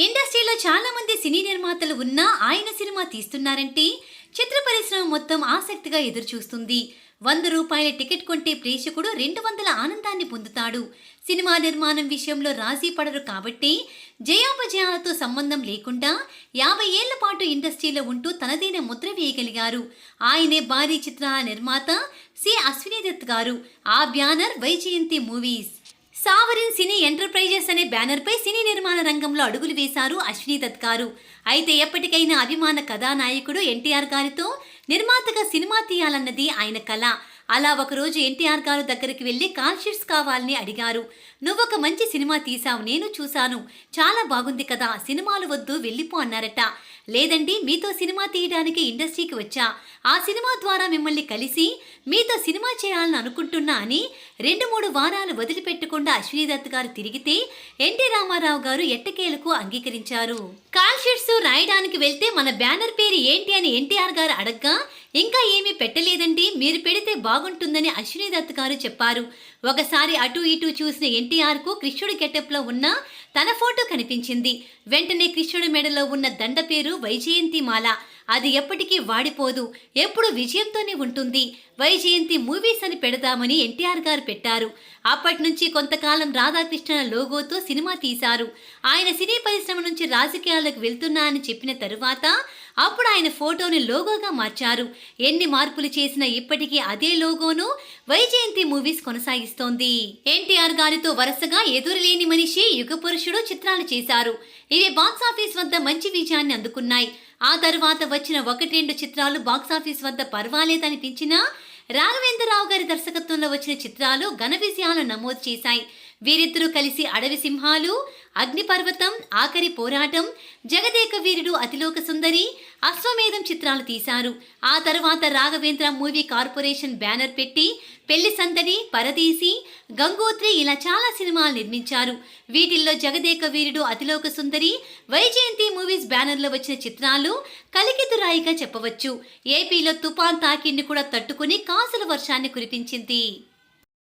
ఇండస్ట్రీలో చాలా మంది సినీ నిర్మాతలు ఉన్నా ఆయన సినిమా తీస్తున్నారంటే చిత్ర పరిశ్రమ మొత్తం ఆసక్తిగా ఎదురు చూస్తుంది వంద రూపాయల టికెట్ కొంటే ప్రేక్షకుడు రెండు వందల ఆనందాన్ని పొందుతాడు. సినిమా నిర్మాణం విషయంలో రాజీ పడరు కాబట్టి జయాపజయాలతో సంబంధం లేకుండా యాభై ఏళ్ళ పాటు ఇండస్ట్రీలో ఉంటూ తనదైన ముద్ర వేయగలిగారు. ఆయనే భారీ చిత్రాల నిర్మాత సి. అశ్వినీ దత్ గారు. ఆ banner Vyjayanthi movies. Sovereign cine enterprises అనే బ్యానర్పై సినీ నిర్మాణ రంగంలో అడుగులు వేశారు అశ్విని దత్ గారు. అయితే ఎప్పటికైనా అభిమాన కథానాయకుడు ఎన్టీఆర్ గారితో నిర్మాతగా సినిమా తీయాలన్నది ఆయన కళ అలా ఒకరోజు ఎన్టీఆర్ గారు దగ్గరికి వెళ్ళి కాల్షీట్స్ కావాలని అడిగారు. నువ్వొక మంచి సినిమా తీసావు నేను చూశాను. చాలా బాగుంది కదా సినిమాలు వద్దు వెళ్ళిపో అన్నారట. లేదండి మీతో సినిమా తీయడానికి ఇండస్ట్రీకి వచ్చా. ఆ సినిమా ద్వారా మిమ్మల్ని కలిసి మీతో సినిమా చేయాలని అనుకుంటున్నా అని రెండు మూడు వారాలు వదిలిపెట్టకుండా అశ్విని దత్ గారు తిరిగితే ఎన్టీ రామారావు గారు ఎట్టకేలకు అంగీకరించారు. కాల్ షీట్స్ రాయడానికి వెళ్తే మన బ్యానర్ పేరు ఏంటి అని ఎన్టీఆర్ గారు అడగ్గా ఇంకా ఏమీ పెట్టలేదండి మీరు పెడితే బాగుంటుందని అశ్విని దత్ గారు చెప్పారు. ఒకసారి అటు ఇటు చూసిన ఎన్టీఆర్కు కృష్ణుడి గెటప్లో ఉన్న తన ఫోటో కనిపించింది. వెంటనే కృష్ణుడి మెడలో ఉన్న దండ పేరు వైజయంతి మాల అది ఎప్పటికీ వాడిపోదు. ఎప్పుడు విజయంతోనే ఉంటుంది. వైజయంతి మూవీస్ అని పెడదామని ఎన్టీఆర్ గారు పెట్టారు. అప్పటి నుంచి కొంతకాలం రాధాకృష్ణ లోగోతో సినిమా తీశారు. ఆయన సినీ పరిశ్రమ నుంచి రాజకీయాలకు వెళ్తున్నా అని చెప్పిన తరువాత అప్పుడు ఆయన ఫోటోని లోగోగా మార్చారు. ఎన్ని మార్పులు చేసినా ఇప్పటికీ అదే లోగోను వైజయంతి మూవీస్ కొనసాగిస్తోంది. ఎన్టీఆర్ గారితో వరుసగా ఎదురులేని మనిషి యుగ పురుషుడు చిత్రాలు చేశారు. ఇవి బాక్సాఫీస్ వద్ద మంచి విజయాన్ని అందుకున్నాయి. ఆ తర్వాత వచ్చిన ఒకటి రెండు చిత్రాలు బాక్సాఫీస్ వద్ద పర్వాలేదనిపించినా రాఘవేంద్రరావు గారి దర్శకత్వంలో వచ్చిన చిత్రాలు ఘన విజయాలు నమోదు చేశాయి. వీరిద్దరూ కలిసి అడవి సింహాలు అగ్నిపర్వతం ఆఖరి పోరాటం జగదేక వీరుడు అతిలోక సుందరి అశ్వమేధం చిత్రాలు తీశారు. ఆ తర్వాత రాఘవేంద్ర మూవీ కార్పొరేషన్ బ్యానర్ పెట్టి పెళ్ళి సందడి పరదీసి గంగోత్రి ఇలా చాలా సినిమాలు నిర్మించారు. వీటిల్లో జగదేక వీరుడు అతిలోక సుందరి వైజయంతి మూవీస్ బ్యానర్లో వచ్చిన చిత్రాలు కలికితురాయిగా చెప్పవచ్చు. ఏపీలో తుపాన్ తాకిడిని కూడా తట్టుకుని కాసుల వర్షాన్ని కురిపించింది.